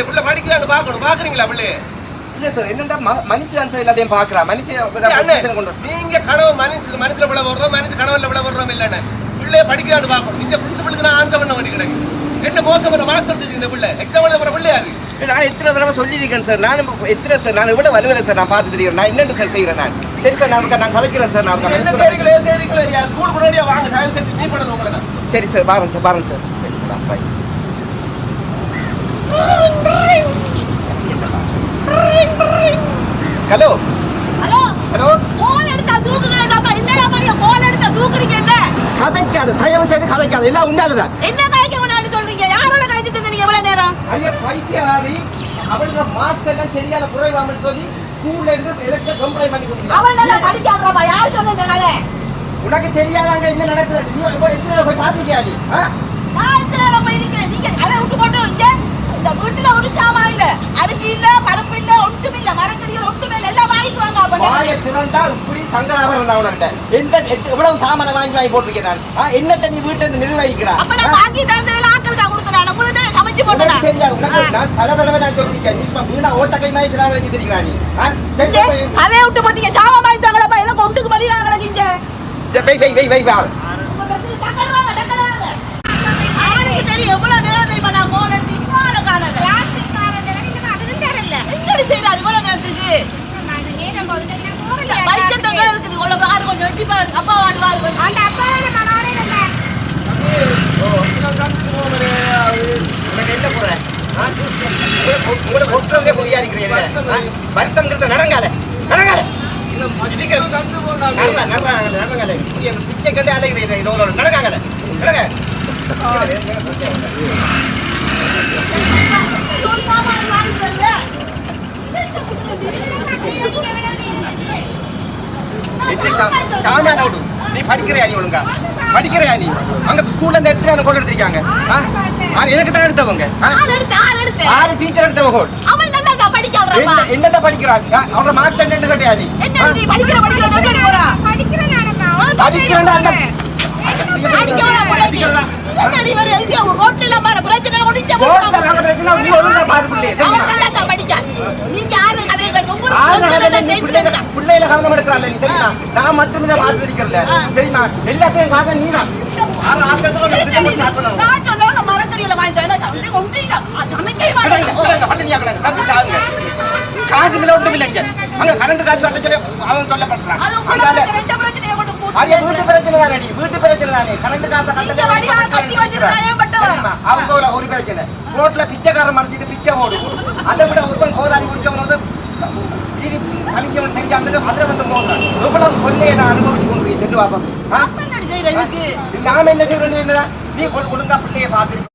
பிள்ளை பிள்ளை படிக்கிறான்னு பார்க்கணும். பார்க்குறீங்களா பிள்ளைய இல்ல சார் என்னடா மனுஷன் சார் எல்லாத்தையும் பாக்குறா மனுஷன் கொண்டு நீங்க கனவு மனுஷன் மனுஷன விட வர்றோம் மனுஷன் கனவுல விட வர்றோம் இல்லைண்ணே பிள்ளைய படிக்கிறான்னு பார்க்கணும். இந்த பிரின்சிபலுக்கு நான் ஆன்சர் பண்ண வேண்டி கிடக்கு என்ன மோசம் பண்ண மார்க்ஸ் இந்த பிள்ளை? எக்ஸாம் எழுத போற பிள்ளையா இருக்கு நான் எத்தனை தடவை சொல்லியிருக்கேன் சார். நான் எத்தனை சார் நான் இவ்வளவு வலுவில்லை சார் நான் பார்த்து தெரியும் நான் என்னென்ன சார் செய்கிறேன் நான்? சரி சார் நான் நான் கதைக்கிறேன் சார் நான் என்ன செய்றீங்களே செய்றீங்களே யா ஸ்கூல் முன்னாடியே வாங்க தயவு செஞ்சு நீ பண்ணது உங்களை சரி சார் பாருங்க சார் பாருங்க சார். சரி sir bye hello hello hello phone எடுத்தா தூக்குறீங்கப்பா என்னடா பண்ணிய போன் எடுத்தா தூக்குறீங்கல்ல கதைக்காது தயவு செய்து கதைக்காது எல்லாம் உண்டாலுதான் என்ன கதைக்க வேணாம்னு சொல்றீங்க? யாரோட கதைச்சு தந்தீங்க எவ்வளவு நேரம்? ஐயா பைத்தியவாதி. அவங்க மார்க்ஸ் எல்லாம் சரியான குறைவாமல் சொல்லி ஸ்கூல்ல இருந்து எனக்கு கம்ப்ளைண்ட் பண்ணி கொடுக்கலாம் அவள் நல்லா படிக்காதப்பா யார் சொன்ன இந்த கதை? உனக்கு தெரியாதாங்க என்ன நடக்குது? நீ போய் எத்தனை போய் பார்த்துக்கியா நீ? நான் நேரம் போய் இருக்கேன் நீங்க அதை விட்டு போட்டு இங்க இந்த வீட்டுல ஒரு சாமா இல்ல. அரிசி இல்ல பருப்பு இல்ல ஒட்டுமே இல்ல. மரக்கறிகள் ஒட்டுமே எல்லாம் வாங்கிட்டு வாங்க அப்ப. வாயை திறந்தா சங்கராபரம் தான் உனக்கிட்ட எந்த எவ்வளவு சாமானை வாங்கி வாங்கி போட்டிருக்கேன் நான் ஆ, என்னத்த நீ வீட்டுல இருந்து நிர்வகிக்கிறா? அப்ப நான் வாங்கி தந்ததுல ஆக்களுக்கா கொடுத்தேன் உங்களுக்கு தானே சமைச்சு போட்டேன் உனக்கு தெரியாது. உனக்கு நான் பல தடவை நான் சொல்லியிருக்கேன். நீ இப்ப வீணா ஓட்டக்கை மாதிரி சில வச்சு தெரியுங்களா நீ. கதையை விட்டு போட்டீங்க சாமா வாங்கி தாங்களப்பா எனக்கு ஒட்டுக்கு பலி சரி, வை வை வை வை வா. எவ்வளவு நேரம் தெரியுமா நான் காணல. இவ்வளவு நேரத்துக்கு? பைச்சத்தங்க இருக்குது. உள்ள பாரு, கொஞ்சம் எட்டி பாரு. அப்பா வாண்டு பாரு கொஞ்சம். உனக்கு என்ன போற ஆ? உங்களை- உங்களை ஒட்டுறதே புரியா இருக்கிறீங்க வருத்தம் நிறுத்த நடங்கால நடங்கால நடங்கால. புதிய பிச்சை கண்டு அலைகிறீங்க இதோட நடக்காங்கல நடங்க ஒரு சாமான் வாங்கி தரல. என்ன சா- சாமியான விடு நீ படிக்கிறியா நீ ஒழுங்கா படிக்கிறியா நீ அங்க ஸ்கூல்ல இருந்து எடுத்து கொண்டு எடுத்திருக்காங்க எனக்கு தான் எடுத்தவங்க. ஆறு டீச்சர் எடுத்தவங்க. என்ன என்னதான் படிக்கிறாங்க அவரோட மார்க்ஸ் என்ன கட்டியா நீ என்ன நீ படிக்கிற படிக்கிற எங்கடி போறா? படிக்கிறேன்டா அந்த அடிக்க வேணாம் பிள்ளைக்கு. அடிக்கிறதா? இதென்னடி வரு? இங்க ஒரு ரோட்ல எல்லாம் பாரு, பிரச்சனை முடிஞ்ச ரோட்ல நடக்கிறதுல நீ ஒழுங்கா பாரு பிள்ளைய, தெரியுமா? அவன் நல்லா தான் படிக்கான். நீங்க யாரு கதையை கேட்டு உங்களுக்கு ஆறு கொஞ்சம் நாளையில நல்லா நீ tension பிள்ளைகளை- தான். பிள்ளைகளை கவனம் எடுக்கிறாள் நான் மட்டுமே பார்த்து இருக்கிறல ஆ. தெரியுமா எல்லாத்தையும் காரணம் நீ தான் ஆறு சொன்னவன மரக்கறியில வாங்கிட்டு காசு மில்ல ஒன்றும் இல்லைங்க. அங்க கரண்ட் காசு கட்ட சொல்லி அவன் சொல்லப்படுறான் அடியே வீட்டு பிரச்சனை தானே வீட்டு பிரச்சனை தானே கரண்ட் காசை நீங்க வடிவா கட்டி வச்சிருந்தா ஏன் பட்டவ? தெரியுமா? அவங்க ஒரு பிரச்சனை. ரோட்ல பிச்சைக்காரன் மறைச்சிட்டு பிச்சை போடும் அதை விட ஒருவன் கோதாரி குடிச்சவன் வந்து என்ன நீ ஒழுங்கா பிள்ளைய பார்த்து